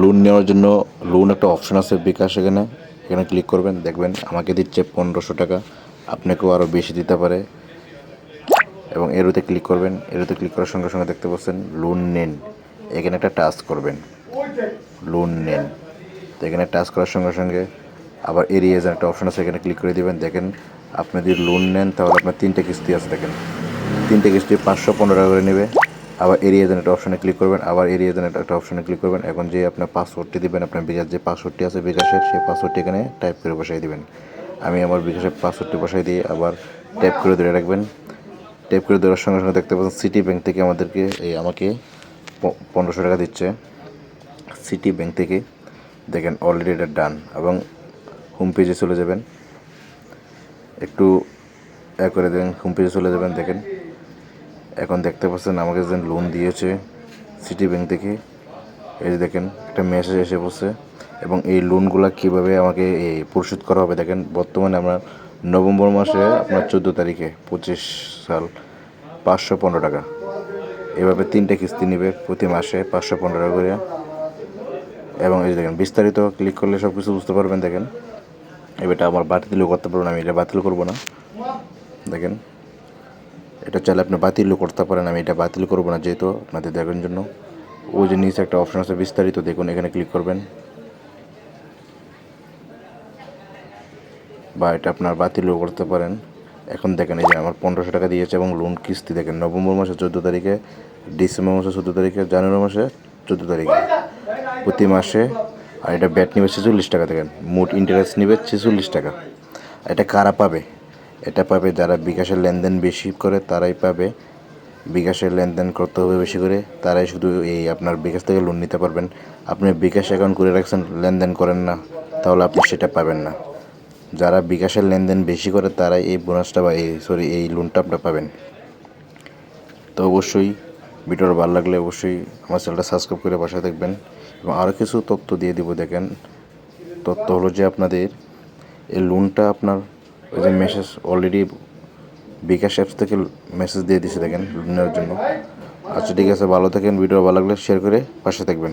Loan নেওয়ার জন্য loan একটা অপশন আছে বিকাশ এখানে। এখানে ক্লিক করবেন, দেখবেন আমাকে দিচ্ছে পনেরোশো টাকা। আপনাকেও আরও বেশি দিতে পারে। এবং এরোতে ক্লিক করবেন এরোতে ক্লিক করার সঙ্গে সঙ্গে দেখতে পাচ্ছেন লোন নেন। এখানে একটা টাচ করবেন। লোন নেন। তো এখানে টাচ করার সঙ্গে সঙ্গে আবার এরিয়াজ একটা অপশন আছে, এখানে ক্লিক করে দিবেন। দেখেন, আপনি যদি লোন নেন, তাহলে আপনার তিনটে কিস্তি আছে, দেখেন। তিনটে কিস্তি পাঁচশো পনেরো টাকা করে নেবে। আবার এরিয়া একটা অপশনে ক্লিক করবেন, আবার এরিয়া দেন একটা অপশনে ক্লিক করবেন। এখন যে আপনার পাসওয়ার্ডটি দিবেন, আপনার বিকাশ যে পাসওয়ার্ডটি আছে বিকাশের সেই পাসওয়ার্ডটি এখানে টাইপ করে বসাই দিবেন। আমি আমার বিকাশের পাসওয়ার্ডটি বসাই দিয়ে আবার টাইপ করে ধরে রাখবেন। টাইপ করে দেওয়ার সঙ্গে সঙ্গে দেখতে পাচ্ছেন সিটি ব্যাংক থেকে আমাদেরকে এই আমাকে পনেরোশো টাকা দিচ্ছে। সিটি ব্যাংক থেকে দেখেন অলরেডি এটা ডান এবং হোম পেজে চলে যাবেন। একটু এ করে দেবেন হোম পেজে চলে যাবেন, দেখেন। এখন দেখতে পাচ্ছেন আমাকে যে লোন দিয়েছে সিটি ব্যাংক থেকে। এই যে দেখেন, একটা মেসেজ এসে পড়ছে এবং এই লোনগুলা কীভাবে আমাকে পরিশোধ করা হবে? দেখেন, বর্তমানে আমরা নভেম্বর মাসে, আপনার চোদ্দ তারিখে, পঁচিশ সাল, পাঁচশো পনেরো টাকা। এভাবে তিনটে কিস্তি নেবে প্রতি মাসে পাঁচশো পনেরো টাকা করে। এবং এই দেখেন, বিস্তারিত ক্লিক করলে সব কিছু বুঝতে পারবেন, দেখেন। এবারটা আমার বাতিলও করতে পারব না, আমি এটা বাতিল করব না। দেখেন। এটা চাইলে আপনি বাতিলও করতে পারেন, আমি এটা বাতিল করব না যেহেতু আপনাদের দেখার জন্য। ও যে নিচে একটা অপশন আছে বিস্তারিত, দেখুন, এখানে ক্লিক করবেন। বা এটা আপনার বাতিলও করতে পারেন। এখন দেখেন এই যে আমার পনেরোশো টাকা দিয়েছে এবং লোন কিস্তি, দেখেন, নভেম্বর মাসে চোদ্দ তারিখে, ডিসেম্বর মাসে চোদ্দ তারিখে, জানুয়ারি মাসে চোদ্দ তারিখে, প্রতি মাসে, আর এটা ব্যাট নেবে ছেচল্লিশ টাকা, দেখেন, মোট ইন্টারেস্ট নেবে ছেচল্লিশ টাকা। এটা কারা পাবে? এটা পাবে যারা বিকাশের লেনদেন বেশি করে, তারাই পাবে। বিকাশের লেনদেন করতে হবে বেশি করে, তারাই শুধু এই আপনার বিকাশ থেকে লোন নিতে পারবেন। আপনি বিকাশ অ্যাকাউন্ট করে রাখছেন, লেনদেন করেন না, তাহলে আপনি সেটা পাবেন না। যারা বিকাশের লেনদেন বেশি করে, তারাই এই বোনাসটা বা এই সরি এই লোনটা আপনার পাবেন। তো অবশ্যই ভিডিওটা ভালো লাগলে অবশ্যই আমার চ্যানেলটা সাবস্ক্রাইব করে পাশে দেখবেন এবং আরও কিছু তথ্য দিয়ে দিব, দেখেন। তথ্য হলো যে আপনাদের এই লোনটা আপনার ওই যে মেসেজ অলরেডি বিকাশ অ্যাপস থেকে মেসেজ দিয়ে দিছে দেখেন নেওয়ার জন্য। আচ্ছা ঠিক আছে, ভালো থাকেন ভিডিও ভালো লাগলে শেয়ার করে পাশে থাকবেন।